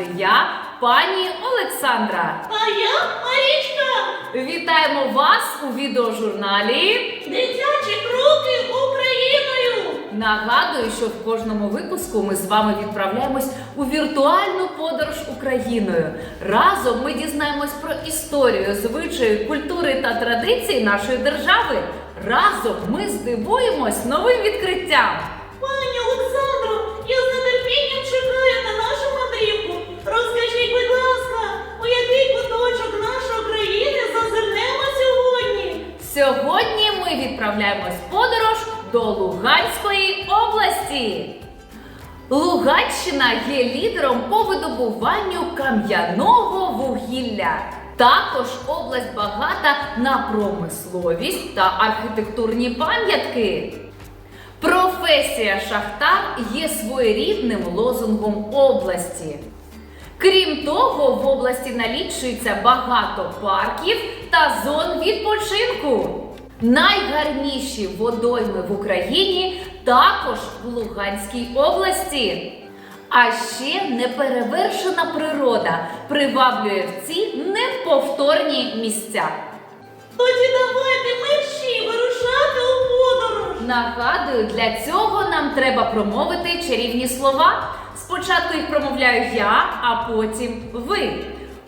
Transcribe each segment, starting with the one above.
як я, пані Олександра. А я Марічка, Вітаємо вас у відеожурналі. дитячі кроки Україною. Нагадую, що в кожному випуску ми з вами відправляємось у віртуальну подорож Україною. Разом ми дізнаємось про історію, звичаї, культури та традиції нашої держави. Разом ми здивуємось новим відкриттям. Пані сьогодні? Ми відправляємось в подорож до Луганської області. Луганщина є лідером по видобуванню кам'яного вугілля. Також область багата на промисловість та архітектурні пам'ятки. Професія шахтар є своєрідним лозунгом області. Крім того, в області налічується багато парків та зон відпочинку. Найгарніші водойми в Україні також в Луганській області. А ще неперевершена природа приваблює в ці неповторні місця. Тоді давайте подорож. Нагадую, для цього нам треба промовити чарівні слова. Спочатку їх промовляю я, а потім ви.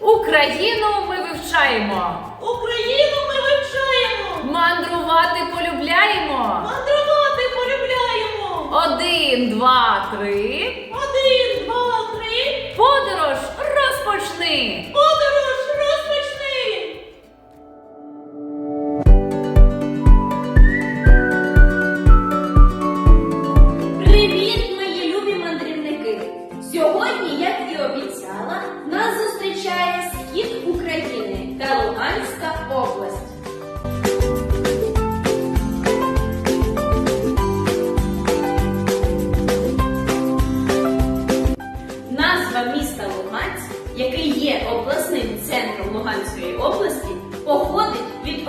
Україну ми вивчаємо. Україну ми вивчаємо. Мандрувати полюбляємо. Мандрувати полюбляємо. Один, два, три. Один, два, три. Подорож розпочни. Подорож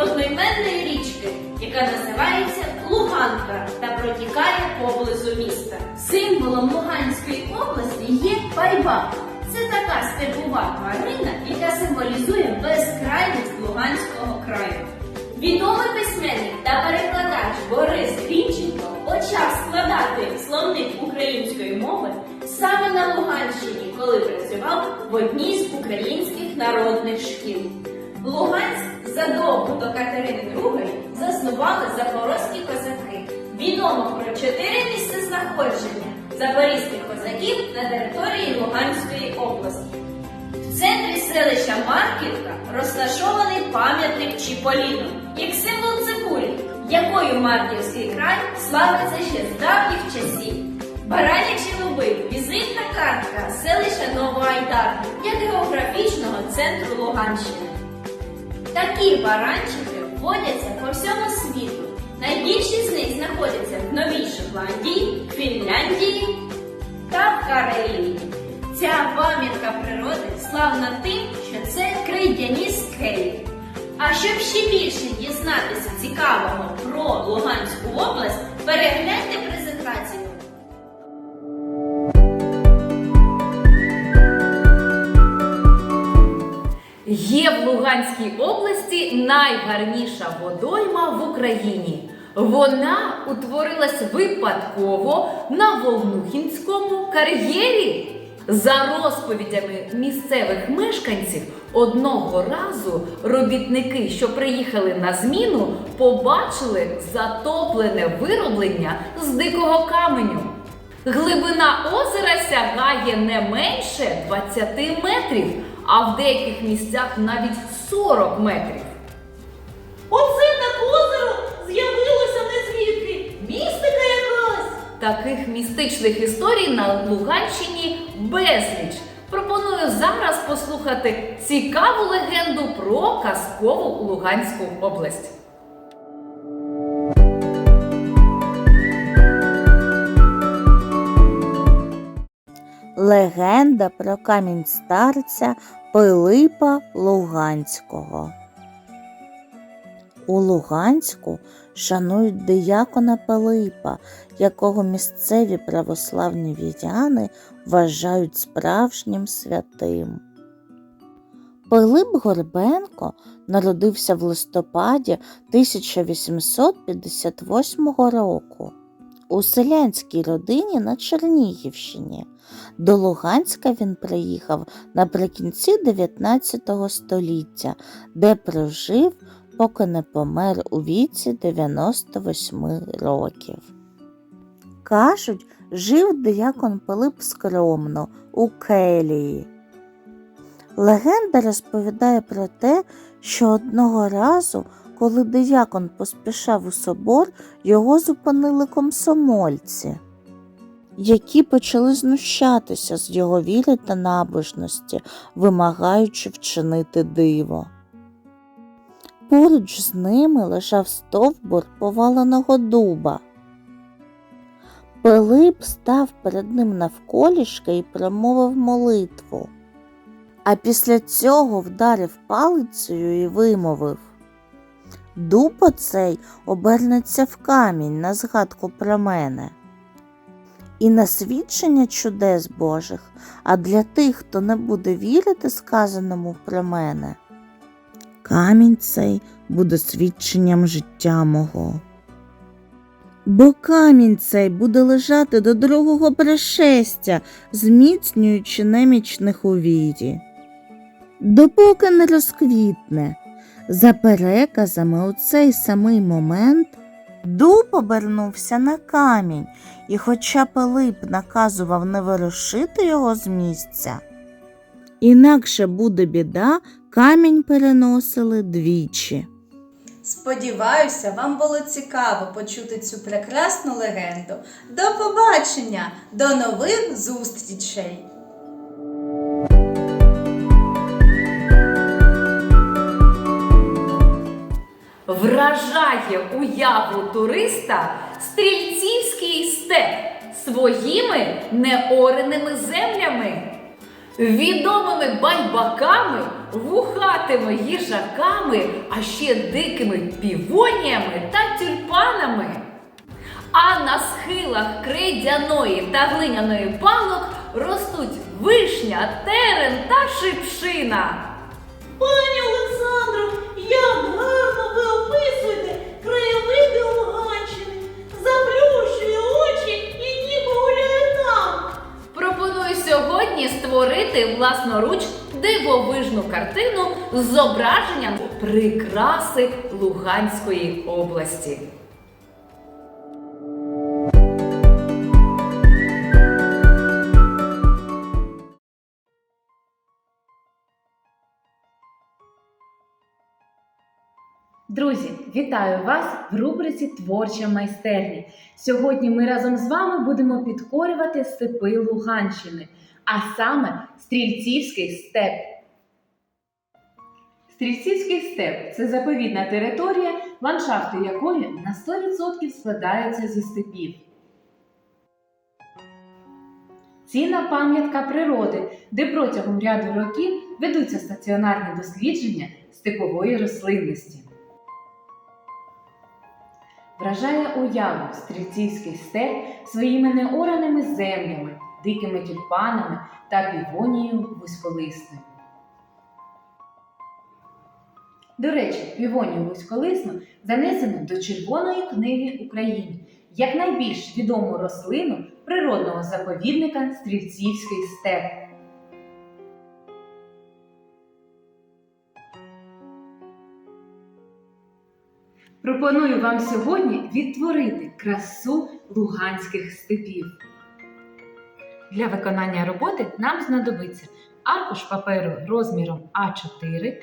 одноіменної річки, яка називається Луганка та протікає поблизу міста. Символом Луганської області є байбак. Це така степова тварина, яка символізує безкрайність Луганського краю. Відомий письменник та перекладач Борис Грінченко почав складати словник української мови саме на Луганщині, коли працював в одній з українських народних шкіл. Луганськ задовго до Катерини II заснували запорозькі козаки. Відомо про чотири місця знаходження запорізьких козаків на території Луганської області. В центрі селища Марківка розташований пам'ятник Чіполіну, як символ цибулі, якою Марківський край славиться ще з давніх часів. Баранячі луби візитна картка селища Новоайдар як географічного центру Луганщини. Такі баранчики водяться по всьому світу. Найбільші з них знаходяться в Новій Шотландії, Фінляндії та в Карелії. Ця пам'ятка природи славна тим, що це крейдяні скелі. А щоб ще більше дізнатися цікавого про Луганську область, перегляньте презентацію. Є в Луганській області найгарніша водойма в Україні. Вона утворилась випадково на Волнухінському кар'єрі. За розповідями місцевих мешканців, одного разу робітники, що приїхали на зміну, побачили затоплене вироблення з дикого каменю. Глибина озера сягає не менше 20 метрів, а в деяких місцях навіть 40 метрів. Оце так озеро з'явилося не звідки. Містика якась. Таких містичних історій на Луганщині безліч. Пропоную зараз послухати цікаву легенду про казкову Луганську область. Легенда про камінь старця Пилипа Луганського. У Луганську шанують диякона Пилипа, якого місцеві православні віряни вважають справжнім святим. Пилип Горбенко народився в листопаді 1858 року у селянській родині на Чернігівщині. До Луганська він приїхав наприкінці 19 століття, де прожив, поки не помер у віці 98 років. Кажуть, жив диякон Пилип скромно у келії. Легенда розповідає про те, що одного разу, коли диякон поспішав у собор, його зупинили комсомольці, які почали знущатися з його віри та набожності, вимагаючи вчинити диво. Поруч з ними лежав стовбур поваленого дуба. Пилип став перед ним навколішки і промовив молитву. А після цього вдарив палицею і вимовив Дуб оцей обернеться в камінь на згадку про мене. І на свідчення чудес Божих, а для тих, хто не буде вірити сказаному про мене, камінь цей буде свідченням життя мого. Бо камінь цей буде лежати до другого пришестя, зміцнюючи немічних у вірі. Допоки не розквітне, за переказами у цей самий момент дуб обернувся на камінь, і хоча Пилип наказував не ворушити його з місця, інакше буде біда, камінь переносили двічі. Сподіваюся, вам було цікаво почути цю прекрасну легенду. До побачення, до нових зустрічей! Вражає уяву туриста стрільцівський степ своїми неореними землями, відомими байбаками, вухатими їжаками, а ще дикими півоніями та тюльпанами. А на схилах крейдяної та глиняної палок ростуть вишня, терен та шипшина. Пані Олександро, власноруч дивовижну картину з зображенням прикраси Луганської області. Друзі, вітаю вас в рубриці Творча майстерня. Сьогодні ми разом з вами будемо підкорювати степи Луганщини, а саме Стрільцівський степ. Стрільцівський степ це заповідна територія, ландшафти якої на 100% складаються зі степів. Цінна пам'ятка природи, де протягом ряду років ведуться стаціонарні дослідження степової рослинності. Вражає уяву стрільцівський степ своїми неораними землями, дикими тюльпанами та півонією вузьколисною. До речі, півонію вузьколисну занесено до Червоної книги України як найбільш відому рослину природного заповідника Стрільцівський степ. Пропоную вам сьогодні відтворити красу луганських степів. Для виконання роботи нам знадобиться аркуш паперу розміром А4,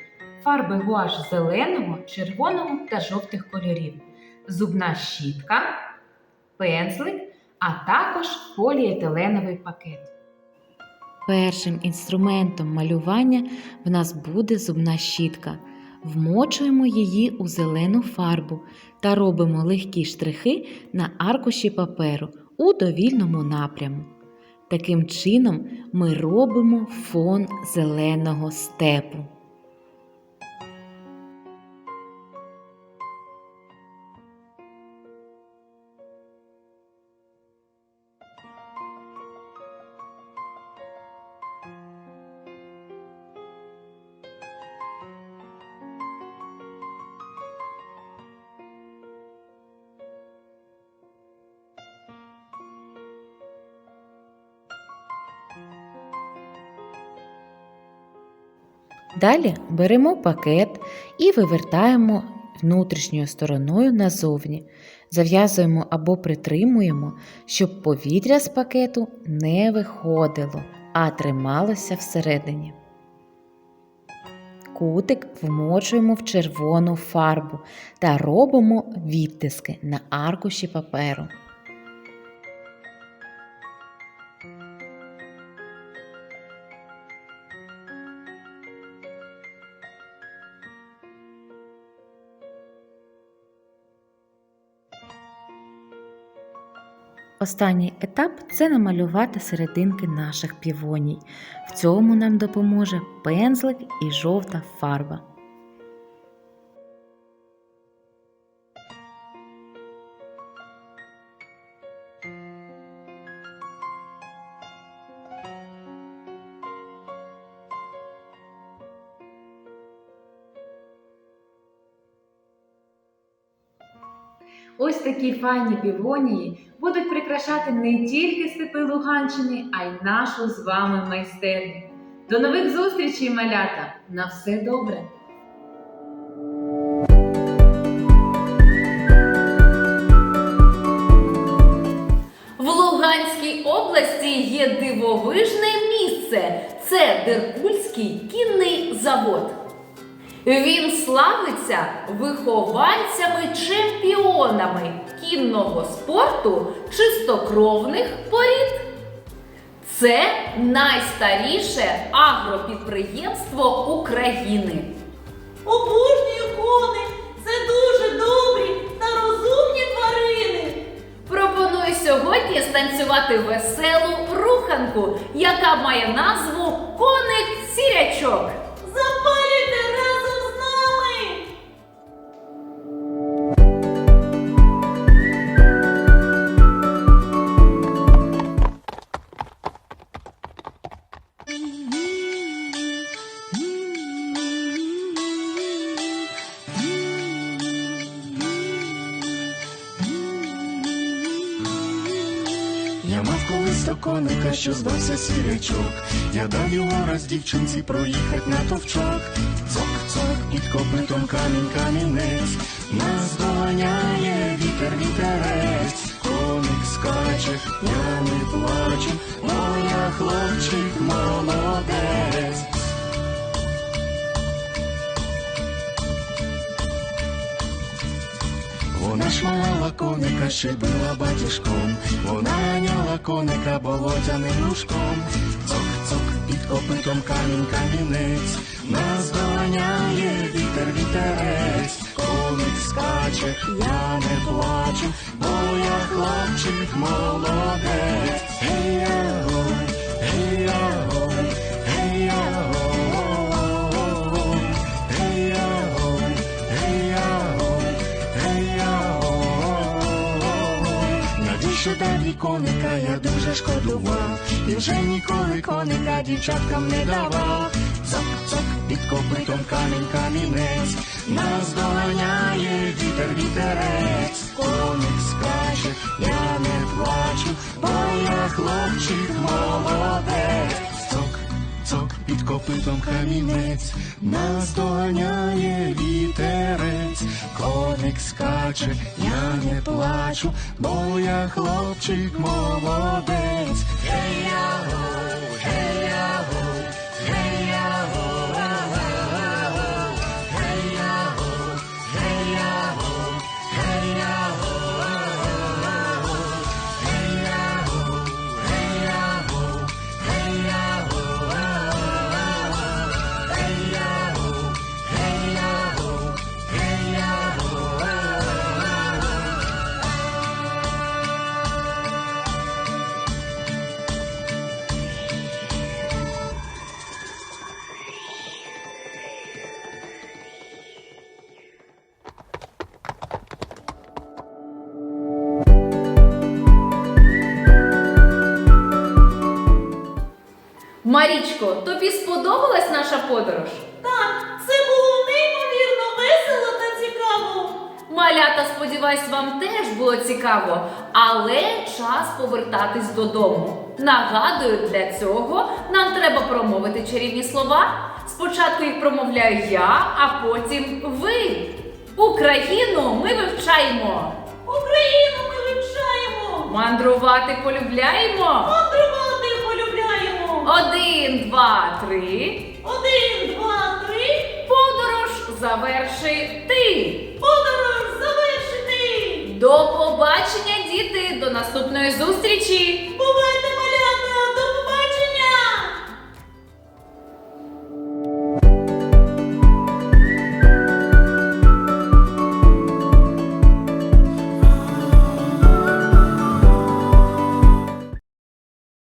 фарби гуаш зеленого, червоного та жовтих кольорів, зубна щітка, пензлик, а також поліетиленовий пакет. Першим інструментом малювання в нас буде зубна щітка. Вмочуємо її у зелену фарбу та робимо легкі штрихи на аркуші паперу у довільному напряму. Таким чином ми робимо фон зеленого степу. Далі беремо пакет і вивертаємо внутрішньою стороною назовні. Зав'язуємо або притримуємо, щоб повітря з пакету не виходило, а трималося всередині. Кутик вмочуємо в червону фарбу та робимо відтиски на аркуші паперу. Останній етап це намалювати серединки наших півоній. В цьому нам допоможе пензлик і жовта фарба. Ось такі файні півонії будуть прикрашати не тільки степи Луганщини, а й нашу з вами майстерню. До нових зустрічей, малята! На все добре! В Луганській області є дивовижне місце. Це Деркульський кінний завод. Він славиться вихованцями-чемпіонами кінного спорту чистокровних порід. Це найстаріше агропідприємство України. Обожнюю кони. Це дуже добрі та розумні тварини. Пропоную сьогодні станцювати веселу руханку, яка має назву Коник Сірячок. Запалюйте що сірячок. Я дав його раз дівчинці проїхать на товчок. Цок-цок, під копитом камінь камінець. Нас доганяє вітер вітерець. Коник скаче, я не плачу, моя хлопчик молодець. Ж мала коника, ще била батюшком, вона ганяла коника болотяним лужком. Цок-цок, під копитом камінь камінець, нас доганяє вітер вітерець, коник скаче, я не плачу, бо я хлопчик молодець. Гей-я-гой, гей-я-гой, Навіщо коника я дуже шкодував, і вже ніколи коника дівчаткам не давав. Цок-цок, під копитом камінь камінець, нас доганяє вітер вітерець, коник під копитом камінець, нас вітерець, коник скаче, я не плачу, бо я хлопчик молодець. Гей-я-го, гей-я-го, Марічко, тобі сподобалась наша подорож? Так, це було неймовірно весело та цікаво. Малята, сподіваюсь, вам теж було цікаво, але час повертатись додому. Нагадую, для цього нам треба промовити чарівні слова. Спочатку їх промовляю я, а потім ви. Україну ми вивчаємо. Україну ми вивчаємо. Мандрувати полюбляємо. Мандрувати. Один, два, три. Один, два, три. Подорож завершити. Подорож завершити. До побачення, діти! До наступної зустрічі!